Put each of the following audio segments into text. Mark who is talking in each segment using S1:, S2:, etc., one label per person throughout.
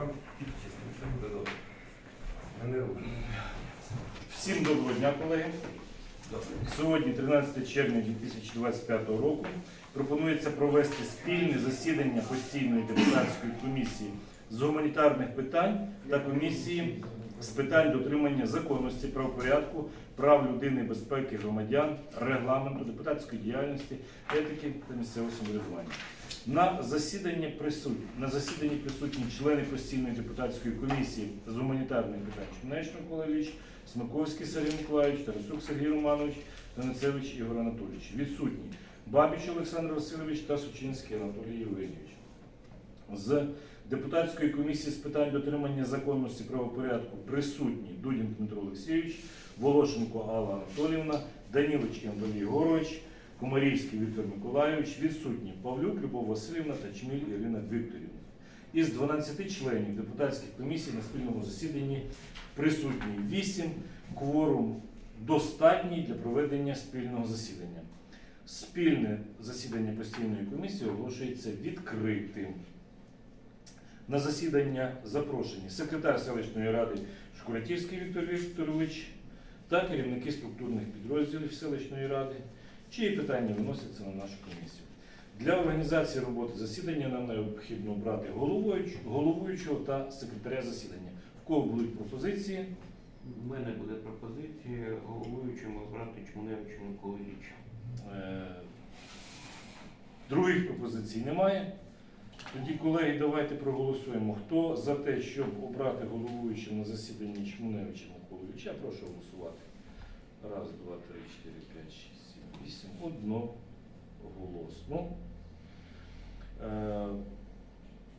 S1: там.
S2: Всім доброго дня, колеги. Сьогодні, 13 червня 2025 року, пропонується провести спільне засідання постійної депутатської комісії з гуманітарних питань та комісії з питань дотримання законності, правопорядку, прав людини, безпеки громадян, регламенту, депутатської діяльності, етики та місцевого самоврядування. На засіданні присутні на засіданні присутні члени постійної депутатської комісії з гуманітарних питань Чмунеч Микола Смаковський Сергій Миколаївич, Тарасюк Сергій Романович, Танецевич Ігор Анатолійович. Відсутні Бабіч Олександр Васильович та Сучинський Анатолій Євгенійович. З депутатської комісії з питань дотримання законності правопорядку присутні Дудін Дмитро Олексійович, Волошенко Алла Анатоліївна, Данілочки Анатолій Єгорович, Комарівський Віктор Миколайович, відсутні Павлюк Любов Васильівна та Чміль Ірина Вікторівна. Із 12 членів депутатських комісій на спільному засіданні присутні 8, кворум достатній для проведення спільного засідання. Спільне засідання постійної комісії оголошується відкритим. На засідання запрошені секретар селищної ради Шкуратівський Віктор Вікторович та керівники структурних підрозділів селищної ради, чиї питання виносяться на нашу комісію. Для організації роботи засідання нам необхідно обрати головуючого та секретаря засідання. В кого будуть пропозиції?
S3: У мене буде пропозиція головуючому обрати Чмуневича Миколи Ілліча.
S2: Е, Других пропозицій немає. Тоді, колеги, давайте проголосуємо. Хто за те, щоб обрати головуючим на засіданні Чмуневича Миколовича, прошу голосувати. Раз, два, три, чотири, п'ять, шість, сім, вісім. Одноголосно. Е,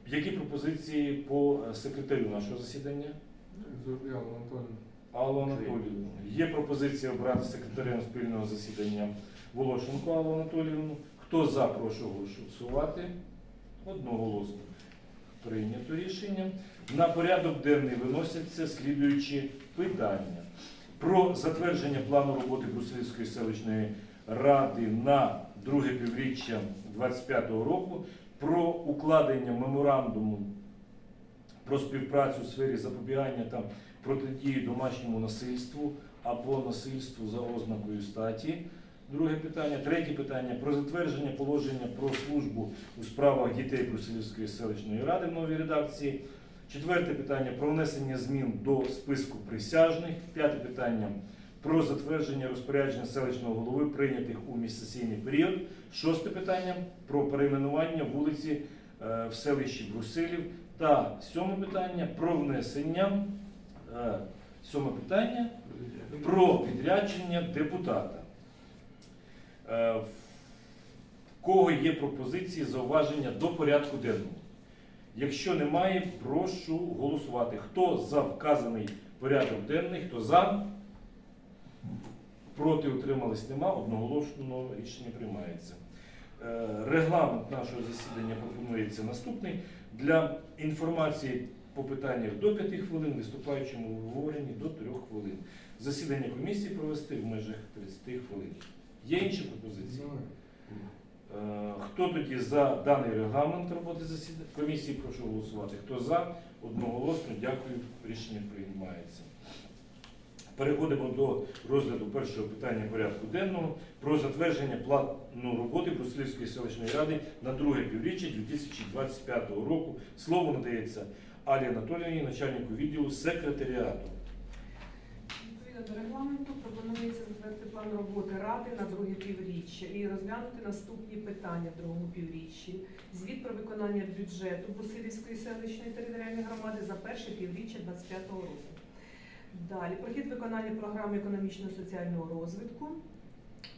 S2: Які пропозиції по е, секретарю нашого засідання?
S4: Зурбіал Анатолій.
S2: Аллу Анатоліївну. Є пропозиція обрати секретарем спільного засідання Волошенко Аллу Анатоліївну. Хто за, прошу голосувати. Одноголосно прийнято рішення. На порядок денний виносяться слідуючі питання. Про затвердження плану роботи Брусилівської селищної ради на друге півріччя 2025 року, про укладення меморандуму про співпрацю у сфері запобігання та протидії домашньому насильству або насильству за ознакою статі. Друге питання. Третє питання про затвердження положення про службу у справах дітей Брусилівської селищної ради в новій редакції. Четверте питання про внесення змін до списку присяжних. П'яте питання про затвердження розпорядження селищного голови, прийнятих у міжсесійний період. Шосте питання про перейменування вулиці е, в селищі Брусилів. Та сьоме питання про внесення. е, Сьоме питання про відрядження депутата. Е, В кого є пропозиції, зауваження до порядку денного? Якщо немає, прошу голосувати. Хто за вказаний порядок денний, хто за? Проти утримались нема, одноголосно рішення приймається. Е, Регламент нашого засідання пропонується наступний. Для інформації по питаннях до 5 хвилин, виступаючому в обговоренні до 3 хвилин. Засідання комісії провести в межах 30 хвилин. Є інші пропозиції? Е, Хто тоді за даний регламент роботи засідання комісії? Прошу голосувати. Хто за? Одноголосно дякую. Рішення приймається. Переходимо до розгляду першого питання порядку денного про затвердження плану роботи Брусилівської селищної ради на друге півріччя 2025 року. Слово надається Алі Анатоліївні, начальнику відділу секретаріату.
S5: До регламенту пропонується затвердити план роботи ради на друге півріччя і розглянути наступні питання в другому півріччі. Звіт про виконання бюджету Бусилівської селищної територіальної громади за перше півріччя 2025 року. Далі прохід виконання програми економічно-соціального розвитку,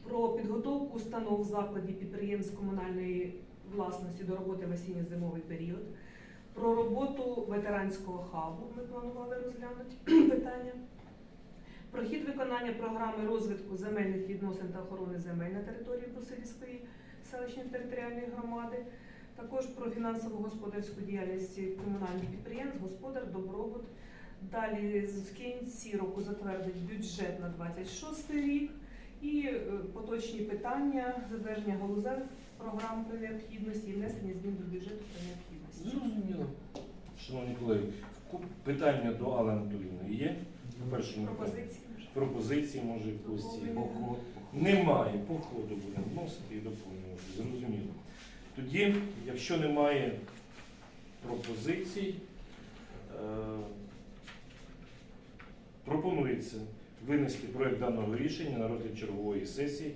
S5: про підготовку установ закладів підприємств комунальної власності до роботи в осінньо-зимовий період, про роботу ветеранського хабу. Ми планували розглянути питання. Про хід виконання програми розвитку земельних відносин та охорони земель на території Брусилівської селищної територіальної громади, також про фінансово-господарську діяльність комунальних підприємств, господар, добробут. Далі в кінці року затвердить бюджет на 26 рік і е, поточні питання, затвердження галузевих програм при необхідності і внесення змін до бюджету при необхідності.
S2: Зрозуміло. Шановні колеги, питання до Алли Анатолійовни є? По першому?
S5: Пропозиції.
S2: пропозиції, може, якось?
S3: Поход.
S2: Немає, по ходу будемо вносити і доповнювати, зрозуміло. Тоді, якщо немає пропозицій, е, пропонується винести проект даного рішення на розгляд чергової сесії.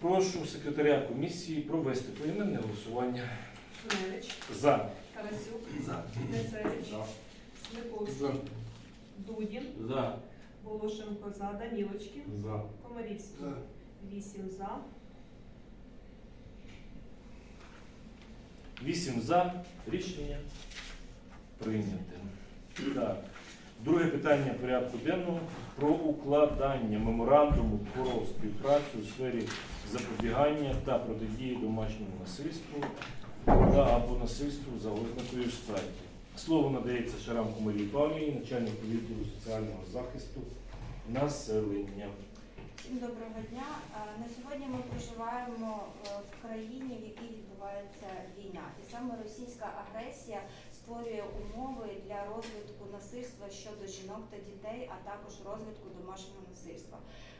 S2: Прошу секретаря комісії провести поіменне голосування за.
S5: Тарасюк,
S1: За.
S5: Нецевич, Смиковський,
S4: За.
S5: Дудін,
S3: За.
S5: Волошенко за, Данілочкін,
S1: За.
S5: Комарівський.
S4: За.
S5: Вісім за.
S2: Вісім за. Рішення прийняте. Так. Друге питання порядку денного про укладання меморандуму про співпрацю у сфері запобігання та протидії домашньому насильству та або насильству за ознакою статі. Слово надається Шарамку Марії Павлівні, начальнику відділу соціального захисту населення.
S6: Всім доброго дня. Е, На сьогодні ми проживаємо е, в країні, в якій відбувається війна, і саме російська агресія створює умови для розвитку насильства щодо жінок та дітей, а також розвитку домашнього насильства.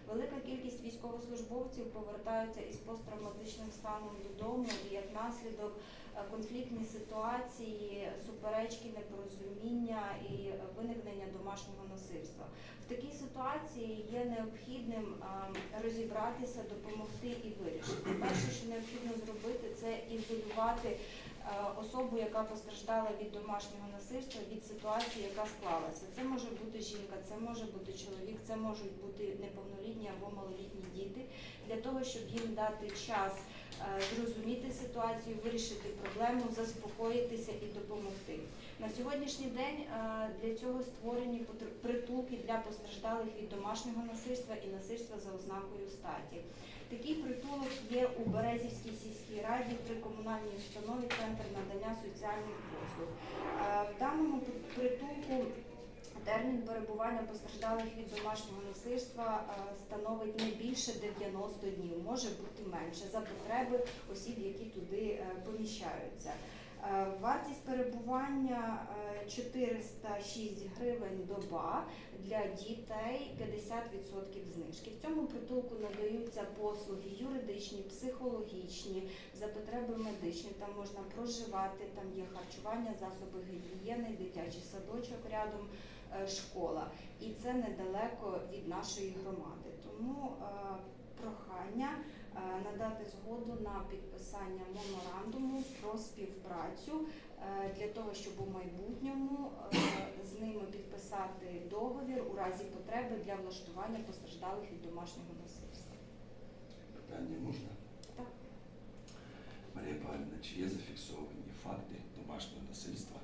S6: Велика кількість військовослужбовців повертаються із посттравматичним станом додому, і як наслідок конфліктні ситуації, суперечки, непорозуміння і е, виникнення домашнього насильства. В такій ситуації є необхідним розібратися, допомогти і вирішити. Перше, що необхідно зробити, це ізолювати е, особу, яка постраждала від домашнього насильства, від ситуації, яка склалася. Це може бути жінка, це може бути чоловік, це можуть бути неповнолітні або малолітні діти, для того, щоб їм дати час е, зрозуміти ситуацію, вирішити проблему, заспокоїтися і допомогти. На сьогоднішній день е, для цього створені притулки для постраждалих від домашнього насильства і насильства за ознакою статі. Такий притулок є у Березівській сільській раді при комунальній установі Центр надання соціальних послуг. Е, В даному притулку термін перебування постраждалих від домашнього насильства е, становить не більше 90 днів, може бути менше за потреби осіб, які туди е, поміщаються. Е, Вартість перебування е, 406 гривень доба для дітей 50% знижки. В цьому притулку надаються послуги юридичні, психологічні, за потреби медичні. Там можна проживати, там є харчування, засоби гігієни, дитячий садочок рядом, е, школа. І це недалеко від нашої громади. Тому е, прохання е, надати згоду на підписання меморандуму про співпрацю е, для того, щоб у майбутньому е, з ними підписати договір у разі потреби для влаштування постраждалих від домашнього насильства.
S7: Питання можна?
S6: Так.
S7: Марія Павлівна, чи є зафіксовані факти домашнього насильства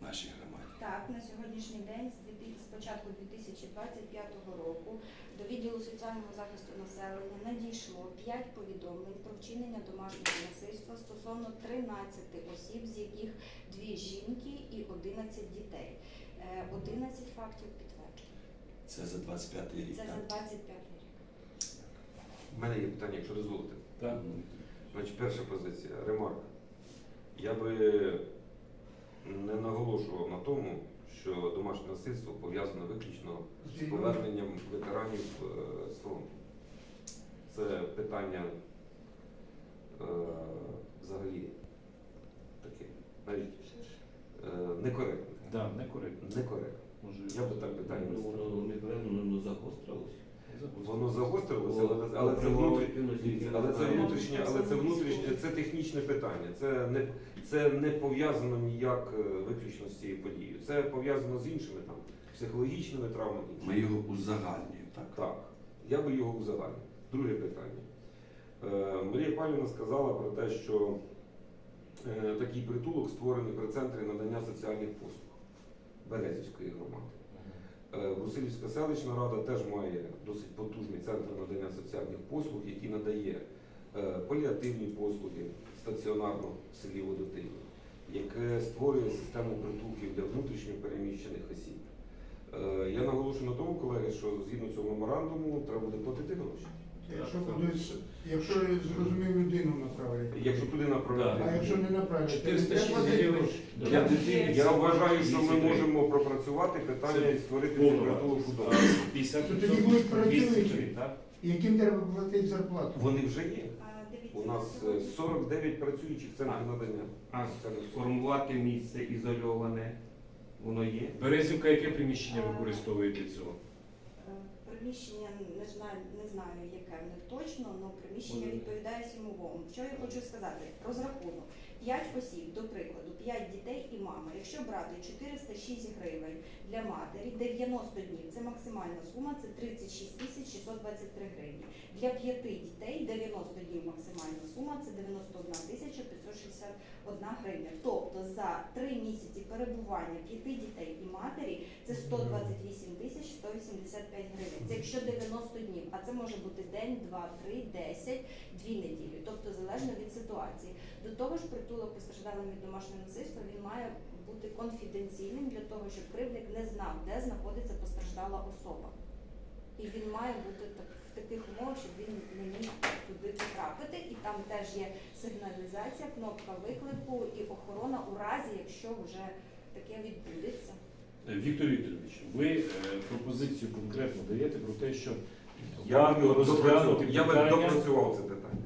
S7: в нашій громаді?
S6: Так, на сьогоднішній день з 2000 з початку 2025 року до відділу соціального захисту населення надійшло 5 повідомлень про вчинення домашнього насильства стосовно 13 осіб, з яких 2 жінки і 11 дітей. Е, 11 фактів підтверджено.
S7: Це за 25 рік,
S6: Це
S7: так?
S6: за 25 рік.
S1: У мене є питання, якщо дозволите.
S2: Так?
S1: Значить, перша позиція. Ремарка. Я би не наголошував на тому, що домашнє насильство пов'язане виключно з поверненням ветеранів е, з фронту. Це питання е, взагалі таке, навіть е, некоректне.
S2: Да, некоректно.
S1: Некоректне.
S2: Може,
S1: Я би так питання не ставив.
S3: Воно непевно загострилося.
S1: Воно загострилося, але, але це внутрішнє. Але це внутрішнє, але це внутрішнє, це технічне питання. Це не це не пов'язано ніяк е, виключно з цією подією. Це пов'язано з іншими там психологічними травмами.
S7: Ми його узагальнюємо, так?
S1: Так, я би його узагальнив. Друге питання. Е, Марія Павлівна сказала про те, що е, такий притулок створений при центрі надання соціальних послуг Березівської громади. Е, Брусилівська селищна рада теж має досить потужний центр надання соціальних послуг, який надає е, паліативні послуги стаціонарно в селі Водотині, яке створює систему притулків для внутрішньо переміщених осіб. Е, Я наголошую на тому, колеги, що згідно цього меморандуму треба буде платити гроші.
S8: Якщо кудись, якщо я зрозумів людину направлять.
S1: Якщо туди направляти.
S8: А якщо не направлять, то
S7: 406
S8: треба платити
S7: гривень. Для дитини
S1: Я вважаю, що ми можемо пропрацювати питання і створити притулок.
S2: 50
S8: То тоді будуть працюючі. Яким треба платити зарплату?
S1: Вони вже є. У нас е,
S6: сьогодні-
S1: 49 працюючих центрів надання.
S3: А сформувати місце ізольоване, воно є.
S2: Березівка, яке приміщення використовує для цього?
S6: Приміщення не знаю, не знаю, яке в них точно, але приміщення відповідає всім сімовому. Що я хочу сказати? Розрахунок. 5 осіб, до прикладу, 5 дітей і мама. Якщо брати 406 гривень для матері, 90 днів це максимальна сума, це 36 тисяч 623 гривні. Для 5 дітей 90 днів максимальна сума це 91 тисяча 561 гривня. Тобто за 3 місяці перебування 5 дітей і матері це 128 тисяч 185 гривень. Це якщо 90 днів, а це може бути день, два, три, 10, дві неділі. Тобто залежно від ситуації. До того ж, притулок постраждалим від домашнього насильства він має бути конфіденційним для того, щоб кривдник не знав, де знаходиться постраждала особа. І він має бути так, в таких умовах, щоб він не міг туди потрапити. І там теж є сигналізація, кнопка виклику і охорона у разі, якщо вже таке відбудеться.
S2: Віктор Вікторович, ви е, пропозицію конкретно даєте про те, що
S1: Я
S2: розглянути
S1: допрацював- я би допрацював це питання.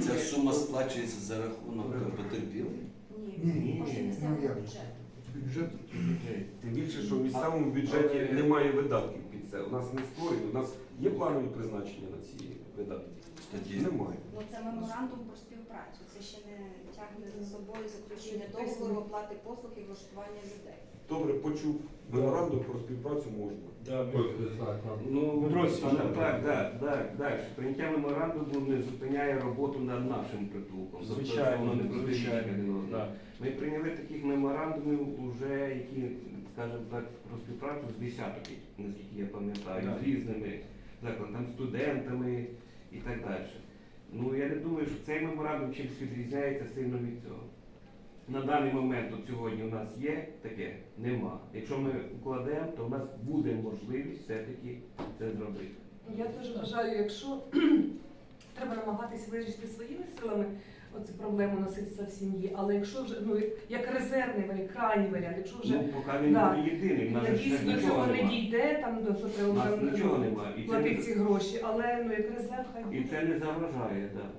S7: Ця сума сплачується за рахунок потерпілих.
S6: Ні,
S8: Ні, ні, ну як? Бюджет.
S1: Тим більше, що в місцевому бюджеті немає видатків під це. У нас не створюють, у нас є планові призначення на ці видатки.
S7: Кстати,
S1: Немає.
S6: Ну це меморандум про співпрацю. Це ще не тягне за собою заключення договору оплати послуг і влаштування людей.
S1: Добре, почув. Меморандум про співпрацю можна.
S2: Да, ми-
S3: Ну,
S2: Олексійович,
S3: так, так, так, так, далі. Прийняття меморандуму не зупиняє роботу над нашим притулком. Тобто
S2: Звичайно,
S3: воно не протирічить
S2: звичайно.
S3: одному.
S2: Да.
S3: Ми прийняли таких меморандумів уже, які, скажімо так, про співпрацю з десяток, наскільки я пам'ятаю,
S2: Да.
S3: з різними закладами, студентами і так далі. Ну я не думаю, що цей меморандум чимось відрізняється сильно від цього. На даний момент от сьогодні у нас є таке, нема. Якщо ми укладемо, то у нас буде можливість все-таки це зробити.
S5: Я теж вважаю, якщо треба намагатися вирішити своїми силами оцю проблему насильства в сім'ї, але якщо вже ну як резервний варіант, крайній варіант, якщо вже
S3: Ну, поки він
S5: да.
S3: єдиний, в нас же
S5: до
S3: нічого
S5: цього не дійде, там до що
S3: У
S5: треба
S3: нас
S5: вже,
S3: нічого
S5: ну,
S3: немає. І це,
S5: платити
S3: не-
S5: ці гроші, але ну як резерв хай
S3: і
S5: буде.
S3: це не заважає, так.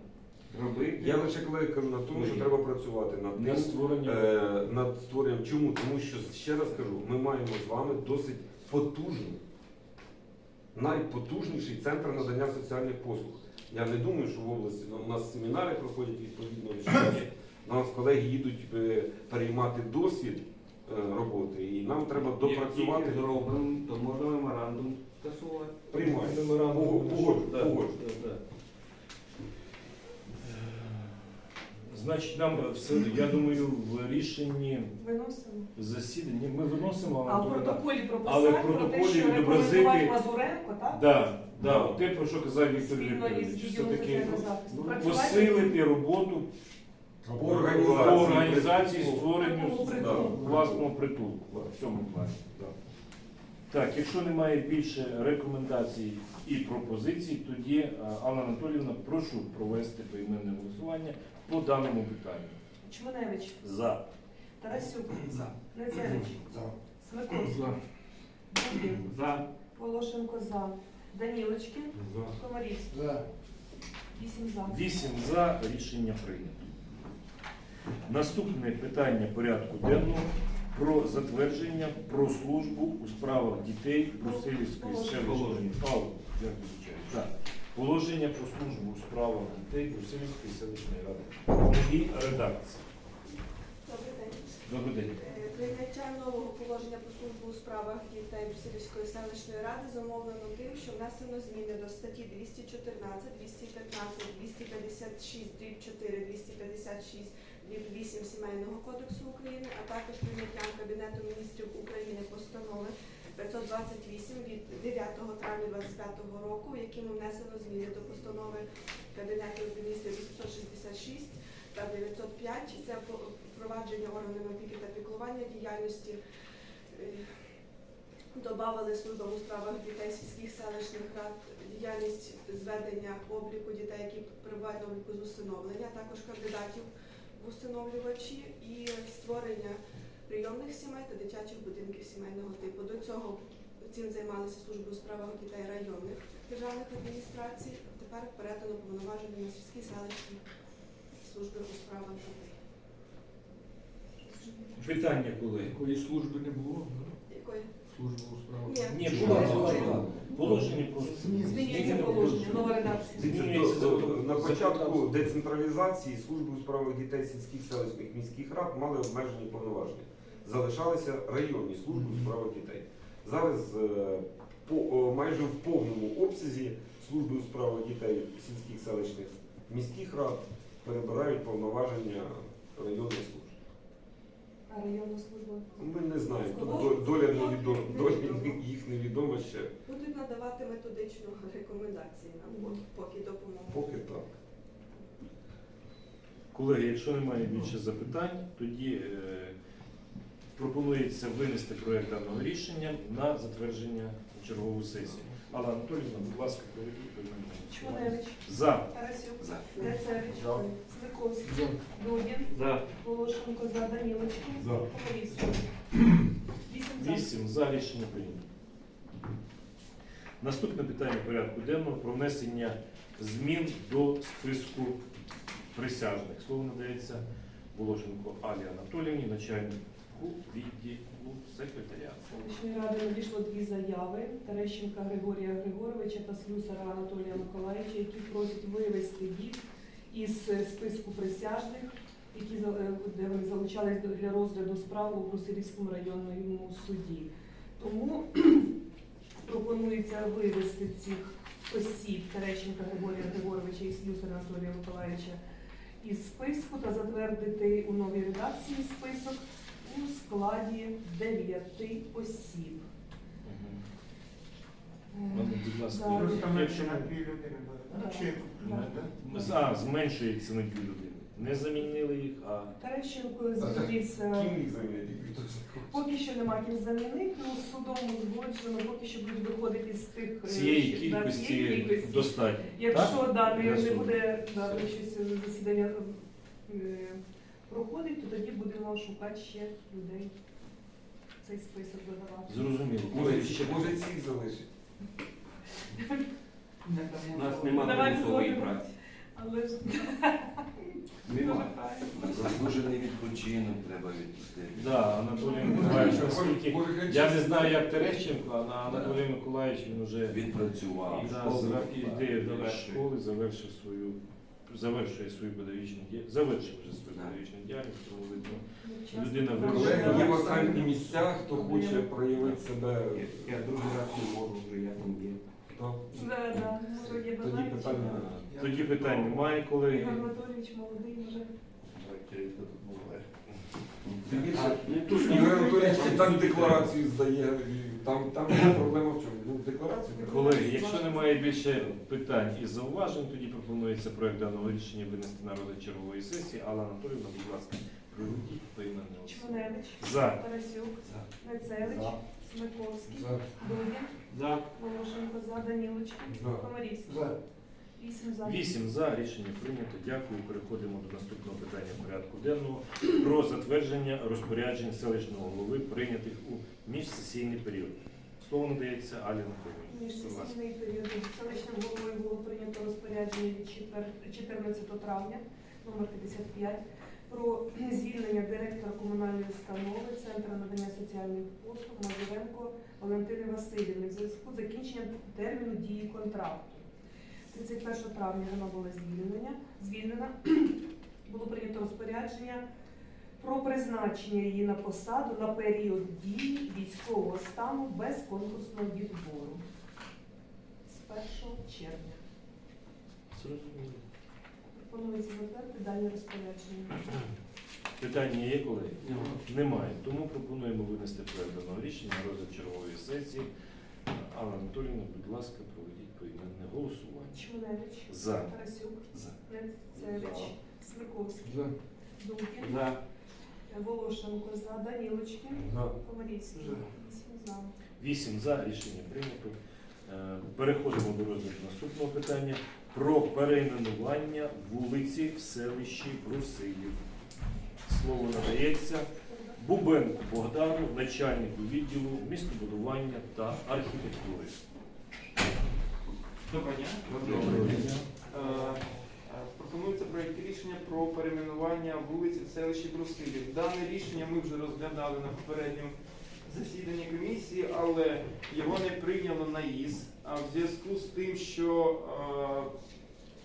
S3: Робити.
S1: Я лише коли кажу на тому, що треба працювати над
S2: На
S1: тим,
S2: створення
S1: е, над створенням. Чому? Тому що ще раз кажу, ми маємо з вами досить потужний, найпотужніший центр надання соціальних послуг. Я не думаю, що в області ну, у нас семінари проходять відповідно що у нас колеги їдуть е, переймати досвід е, роботи, і нам треба допрацювати.
S3: Як тільки зробимо, то можна меморандум скасувати.
S1: Приймаємо.
S2: Меморандум.
S1: Погоджу, погоджу,
S2: Да,
S1: погоджу.
S2: да, да. Значить, нам все, я думаю, в рішенні
S5: Виносимо.
S2: засідання ми виносимо
S5: А в
S2: але
S5: протоколі
S2: Але в
S5: прописати про те,
S2: протоколі
S5: що
S2: відобразити-
S5: рекомендувати Мазуренко, так?
S2: Да, да, те, про що казав Віктор
S5: Спільно із
S2: Вікторович,
S5: відділом
S2: все-таки
S5: соціального захисту.
S2: ну,
S5: Працювати
S2: посилити роботу
S1: По організації,
S2: організації створенню
S1: Да.
S5: притулку.
S2: власного притулку в цьому плані. Да. Так, якщо немає більше рекомендацій і пропозицій, тоді е, Алла Анатоліївна, прошу провести поіменне голосування по даному питанню.
S5: Чманевич,
S2: За.
S5: Тарасюк,
S7: За.
S5: Нецевич,
S8: за.
S5: Смиковський,
S4: За.
S3: За.
S5: Волошенко за, Данілочкин, Комарівський,
S8: За.
S5: вісім за.
S2: Вісім за рішення прийнято. Наступне питання порядку денного про затвердження про службу у справах дітей Брусилівської селищної. Так. Положення про службу у справах дітей Брусилівської селищної ради. І редакція.
S9: Добрий день.
S2: Добрий день.
S9: Е, Прийняття нового положення про службу у справах дітей Брусилівської селищної ради зумовлено тим, що внесено зміни до статті 214, 215, 256, дріб 4, 256, дріб 8 Сімейного кодексу України, а також прийняттям Кабінету міністрів України постанови 528 від 9 травня 2025 року, яким внесено зміни до постанови Кабінету міністрів 866 та 905 це впровадження органами опіки та піклування діяльності е, Добавили службам у справах дітей сільських селищних рад діяльність зведення обліку дітей, які перебувають на обліку з усиновлення, також кандидатів в усиновлювачі і створення прийомних сімей та дитячих будинків сімейного типу. До цього цим займалися служби у справах дітей районних державних адміністрацій. Тепер передано повноваження на сільські селищні служби у справах дітей.
S2: Питання, колеги.
S4: Такої служби не було, ну,
S9: Якої?
S4: служба у справах.
S9: Ні.
S7: Була,
S2: була.
S7: була.
S2: Положення просто.
S5: Змінюється положення, нова редакція.
S2: Змінюється
S1: Тобто,
S2: закон.
S1: На початку децентралізації служби у справах дітей сільських селищних міських рад мали обмежені повноваження. Залишалися районні служби у справах дітей. Зараз е, по, майже в повному обсязі служби у справах дітей сільських селищних міських рад перебирають повноваження районних служб.
S5: А районна служба?
S1: Ми не знаємо, тут доля невідома, доля їх невідома ще.
S9: Будуть надавати методичну рекомендації нам, поки допомогу.
S1: Поки так.
S2: Колеги, якщо немає більше запитань, тоді е, пропонується винести проект даного рішення на затвердження чергову сесію. Алла Анатолійовна, будь ласка, проведіть поіменне За.
S5: Тарасюк,
S7: За.
S5: Грицевич,
S4: За.
S5: Смиковський,
S4: За.
S5: Дудін,
S2: За.
S5: Волошенко, за Данілочки,
S1: За.
S5: Комарівський. Вісім за.
S2: Вісім за рішення прийнято. Наступне питання порядку денного про внесення змін до списку присяжних. Слово надається Волошенко Алі Анатоліївні, начальнику відділу секретаріату.
S5: Селищної ради надійшло дві заяви Терещенка Григорія Григоровича та Слюсара Анатолія Миколаївича, які просять вивести їх із е, списку присяжних, які е, де вони залучались для розгляду справи у Брусилівському районному суді. Тому пропонується вивести цих осіб Терещенка Григорія Григоровича і Слюсара Анатолія Миколаївича із списку та затвердити у новій редакції список у складі дев'яти осіб.
S2: Ну,
S5: Да.
S2: а, зменшується на дві людини. Не замінили їх, а
S5: Терещенко зустрівся. Поки що нема ким замінити, ну судом узгоджено, поки що будуть виходити з тих е,
S2: цієї
S5: да,
S2: кількості
S5: цієї кількості.
S2: достатньо.
S5: Якщо
S2: так?
S5: да, не,
S2: Для
S5: не
S2: суду.
S5: буде да, щось е, засідання е, проходить, то тоді будемо шукати ще людей. Цей список додавати.
S2: Зрозуміло.
S1: Може, ще може цих залишить.
S3: У нас немає
S5: Давайте
S3: примусової
S5: згодом.
S3: праці.
S5: Але ж
S3: Нема.
S7: Заслужений відпочинок треба відпустити.
S2: Да, Анатолій Миколаївич, оскільки
S1: Може,
S2: я не знаю, як Терещенко, а на Анатолій Миколаївич він вже
S7: Відпрацював.
S2: йде до школи, завершив свою, завершує свою педагогічну діяльність, завершив вже свою
S7: Да.
S2: педагогічну діяльність, тому видно. Людина.
S1: Колеги, є вакантні місця, хто хоче проявити себе.
S3: Я, другий раз не можу вже, я там є.
S1: то
S5: Да, да, може, є
S1: Тоді
S5: бажаючі.
S1: питання.
S2: Тоді питань немає, колеги.
S5: Ігор Анатолійович молодий вже.
S1: Тим більше,
S3: А, ну,
S1: Ігор Анатолійович і так декларацію здає, і там, там є проблема в чому? Ну, декларацію.
S2: Колеги, якщо немає більше питань і зауважень, тоді пропонується проект даного рішення винести на розгляд чергової сесії. Алла Анатолійовна, будь ласка, проведіть поіменне голосування.
S5: Чманевич,
S2: За.
S5: Тарасюк, Нецевич, Смиковський,
S1: За.
S5: Дудін,
S3: За.
S5: Волошенко, за Данілочки,
S1: За.
S5: Комарівський.
S8: За.
S5: Вісім за.
S2: Вісім за рішення прийнято. Дякую. Переходимо до наступного питання порядку денного про затвердження розпоряджень селищного голови, прийнятих у міжсесійний період. Слово надається Алі Анатолійовні.
S5: Міжсесійний період селищним головою було прийнято розпорядження від 14 травня номер 55 про звільнення директора комунальної установи Центру надання соціальних послуг Мазуренко Валентини Васильівни в зв'язку з закінченням терміну дії контракту. 31 травня вона була звільнена. звільнена. Було прийнято розпорядження про призначення її на посаду на період дії військового стану без конкурсного відбору з 1 червня.
S2: Зрозуміло.
S5: Пропонується затвердити дані розпорядження.
S2: Питання є, колеги? Немає. Тому пропонуємо винести проект даного рішення на розгляд чергової сесії. Алла Анатолійовна, будь ласка, проведіть поіменне голосування.
S5: Чмуневич,
S2: За.
S5: Тарасюк,
S7: За.
S5: Нецевич, Смирковський,
S4: За.
S5: Дудкін,
S3: За.
S5: Волошенко, за Данілочки,
S1: За.
S5: Комарівський.
S8: За.
S5: Вісім за.
S2: за рішення прийнято. Е, Переходимо до розгляду наступного питання про перейменування вулиці в селищі Брусилів. Слово надається Бубенку Богдану, начальнику відділу містобудування та архітектури.
S10: Доброго дня.
S2: Доброго дня.
S10: Пропонується проєкт рішення про перейменування вулиці в селищі Брусилів. Дане рішення ми вже розглядали на попередньому засіданні комісії, але його не прийняло на ІС. А в зв'язку з тим, що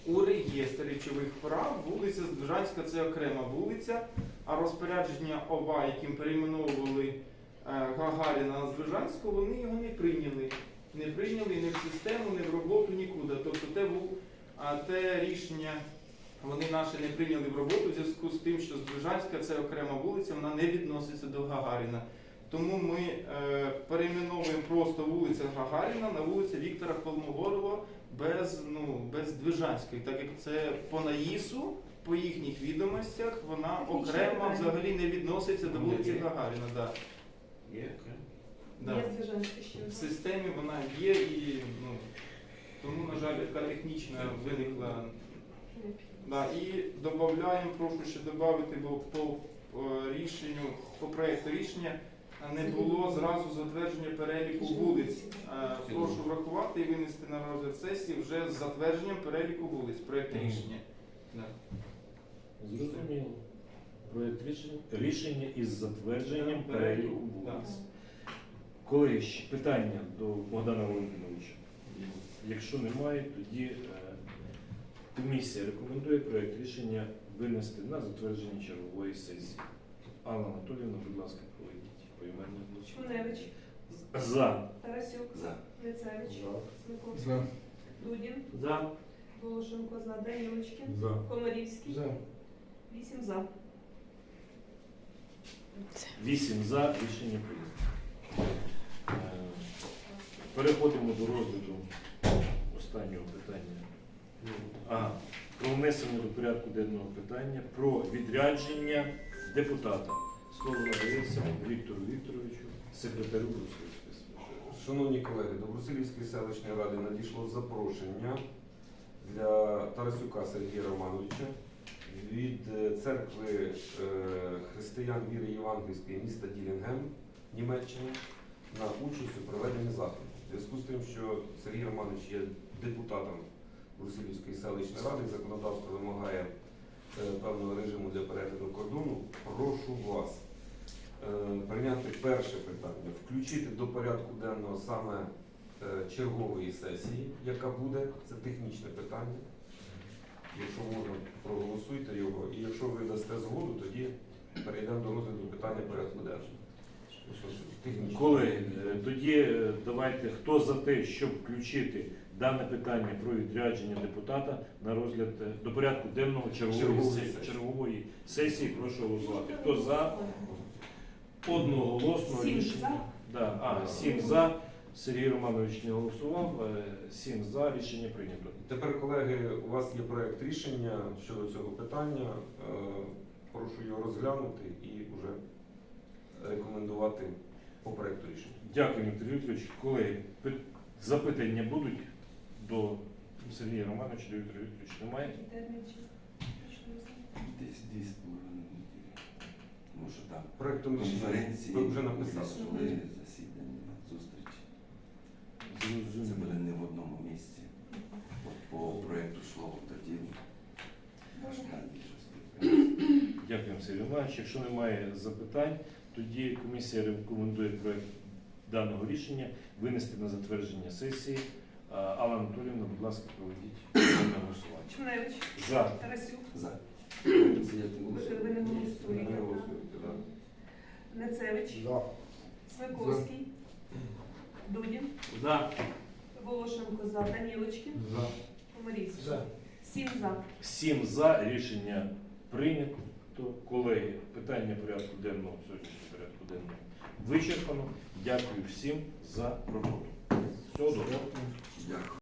S10: е, у реєстрі речових прав вулиця Здвижанська це окрема вулиця, а розпорядження ОВА, яким перейменовували е, Гагаріна на Здвижанську, вони його не прийняли. Не прийняли ні в систему, ні в роботу, нікуди. Тобто те був а те рішення вони наші не прийняли в роботу в зв'язку з тим, що Збижанська це окрема вулиця, вона не відноситься до Гагаріна. Тому ми е, перейменовуємо просто вулиця Гагаріна на вулицю Віктора Холмогорова без, ну, без Движанської, так як це по НАїСу, по їхніх відомостях, вона окремо взагалі не відноситься до вулиці Гагаріна. Да.
S3: Є?
S10: Да.
S5: Є Звіжанське ще
S10: В системі вона є і ну, тому, на жаль, така технічна виникла. Да, і додаємо, прошу ще додати, бо по е, рішенню, по проєкту рішення е, не було зразу затвердження переліку вулиць. Е, Прошу врахувати і винести на розгляд сесії вже з затвердженням переліку вулиць, проєкт рішення. Да.
S2: Зрозуміло. Проєкт рішення, рішення із затвердженням переліку вулиць. Колеги, питання до Богдана Валентиновича. Якщо немає, тоді е, комісія рекомендує проєкт рішення винести на затвердження чергової сесії. Алла Анатоліївна, будь ласка, проведіть поіменне голосування.
S5: Шуневич,
S2: За.
S5: Тарасюк,
S7: За.
S5: Нецевич, Смиковський,
S4: За.
S5: Дудін,
S2: За.
S5: Волошенко за, Данілочкин,
S4: За.
S5: Комарівський,
S4: За.
S5: вісім за.
S2: Вісім за рішення прийнято. Е, Переходимо до розгляду останнього питання. А, про внесення до порядку денного питання про відрядження депутата. Слово надається Віктору Вікторовичу, секретарю Брусельської селищної
S1: Шановні колеги, до Брусилівської селищної ради надійшло запрошення для Тарасюка Сергія Романовича від е, церкви е, християн віри Євангельської міста Ділінгем, Німеччини, на участь у проведенні заходу. В зв'язку з тим, що Сергій Романович є депутатом Брусилівської селищної ради, законодавство вимагає е, певного режиму для перетину кордону, прошу вас Е, прийняти перше питання, включити до порядку денного саме е, чергової сесії, яка буде, це технічне питання. Якщо можна, проголосуйте його. І якщо ви дасте згоду, тоді перейдемо до розгляду питання порядку денного.
S2: Колеги, тоді давайте, хто за те, щоб включити дане питання про відрядження депутата на розгляд е, до порядку денного чергової,
S1: Чергової сесії.
S2: чергової сесії, прошу голосувати. Хто за? Одноголосно рішення. Да, а, сім за. Сергій Романович не голосував. е, Сім за. Рішення прийнято.
S1: Тепер, колеги, у вас є проєкт рішення щодо цього питання. Е, Прошу його розглянути і вже рекомендувати по проєкту рішення.
S2: Дякую, Віктор Вікторович. Колеги, запитання будуть до Сергія Романовича, до Віктора Вікторовича немає.
S7: Десь неділі. Тому що там
S1: Проєктом рішення
S7: конференції,
S1: ви вже написали.
S7: були засідання, зустрічі. Це буде не в одному місці. От по проєкту слово тоді.
S2: Дякую, Сергій Романович. Якщо немає запитань, тоді комісія рекомендує проект даного рішення винести на затвердження сесії. Алла Анатоліївна, будь ласка, проведіть поіменне голосування.
S5: Шуневич,
S2: За.
S5: Тарасюк,
S7: За.
S5: ви ви не голосуєте.
S1: не голосуєте, так?
S5: Нецевич,
S4: За.
S5: Смиковський, Дудін,
S10: За.
S5: Волошенко за, Данілочкин,
S4: За.
S5: Комарівський.
S4: За.
S5: Сім за.
S2: Сім за рішення прийнято. Колеги, питання порядку денного, сьогоднішнього порядку денного вичерпано. Дякую всім за роботу. Всього доброго.
S7: Дякую.